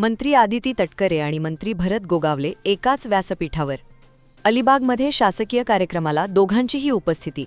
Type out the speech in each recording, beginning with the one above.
मंत्री आदिती तटकरे आणि मंत्री भरत गोगावले एकाच व्यासपीठावर. अलिबागमध्ये शासकीय कार्यक्रमाला दोघांचीही उपस्थिती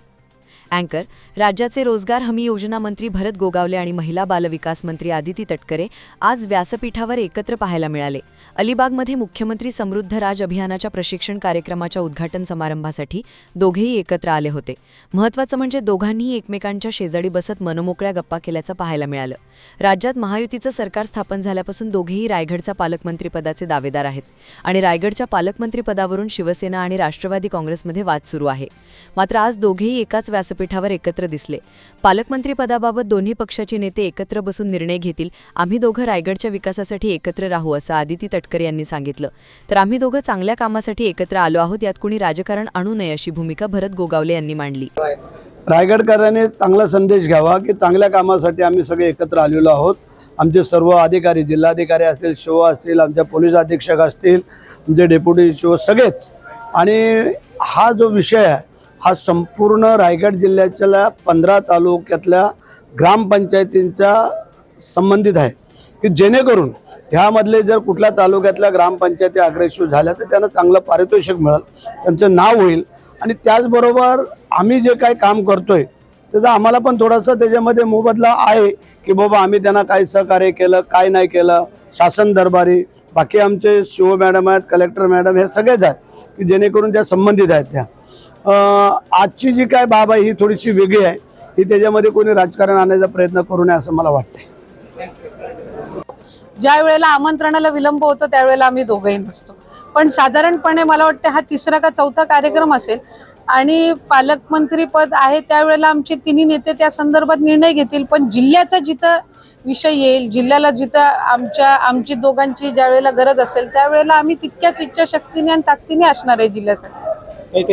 अँकर राज्याचे रोजगार हमी योजना मंत्री भरत गोगावले आणि महिला बालविकास मंत्री आदिती तटकरे आज व्यासपीठावर एकत्र पाहायला मिळाले. अलिबागमध्ये मुख्यमंत्री समृद्ध राज अभियानाच्या प्रशिक्षण कार्यक्रमाच्या उद्घाटन समारंभासाठी दोघेही एकत्र आले होते. महत्त्वाचं म्हणजे दोघांनीही एकमेकांच्या शेजारी बसत मनमोकळ्या गप्पा केल्याचं पाहायला मिळालं. राज्यात महायुतीचं सरकार स्थापन झाल्यापासून दोघेही रायगडचा पालकमंत्रीपदाचे दावेदार आहेत आणि रायगडच्या पालकमंत्रीपदावरून शिवसेना आणि राष्ट्रवादी काँग्रेसमध्ये वाद सुरू आहे. मात्र आज दोघेही एकाच व्यासपीठावर एकत्र दिसले. पालकमंत्रीपदाबाबत दोन्ही पक्षाचे नेते एकत्र बसून निर्णय घेतील. आम्ही दोघं रायगडच्या विकासासाठी एकत्र राहू असं आदिती तटकरे यांनी सांगितलं. तर आम्ही दोघं चांगल्या कामासाठी एकत्र आलो आहोत यात कुणी राजकारण आणू नये अशी भूमिका भरत गोगावले यांनी मांडली. रायगडकरांनी चांगला संदेश घ्यावा की चांगल्या कामासाठी आम्ही सगळे एकत्र आलेलो आहोत. आमचे सर्व अधिकारी जिल्हाधिकारी असतील शिव असतील आमच्या पोलीस अधीक्षक असतील आमचे डेप्युटी शिव सगळेच. आणि हा जो विषय आहे हा संपूर्ण रायगड जिल्ह्याच्या पंधरा तालुक्यातल्या ग्रामपंचायतींच्या संबंधित आहे. की जेणेकरून ह्यामधले जर कुठल्या तालुक्यातल्या ग्रामपंचायती अग्रेसिव्ह झाल्या तर त्यांना चांगलं पारितोषिक मिळेल त्यांचं नाव होईल. आणि त्याचबरोबर आम्ही जे काही काम करतोय त्याचा आम्हाला पण थोडासा त्याच्यामध्ये मोबदला आहे की बाबा आम्ही त्यांना काय सहकार्य केलं काय नाही केलं शासन दरबारी बाकी आमचे शिव मॅडम आहेत कलेक्टर मॅडम हे सगळेच आहेत की जेणेकरून त्या संबंधित आहेत त्या. आजची जी काय बाब आहे ही थोडीशी वेगळी आहे. ही त्याच्यामध्ये कोणी राजकारण आणण्याचा प्रयत्न करू नये असं मला वाटतंय. ज्या वेळेला आमंत्रणाला विलंब होतो त्यावेळेला आम्ही दोघंही नसतो. पण साधारणपणे मला वाटतं हा तिसरा का चौथा कार्यक्रम असेल आणि पालकमंत्री पद आहे त्यावेळेला आमचे तिन्ही नेते त्या संदर्भात निर्णय घेतील. पण जिल्ह्याचा जिथं विषय येईल जिल्ह्याला जिथं आमच्या आमची दोघांची ज्या वेळेला गरज असेल त्यावेळेला आम्ही तितक्याच इच्छाशक्तीने आणि ताकदीने असणार आहे जिल्ह्यासाठी.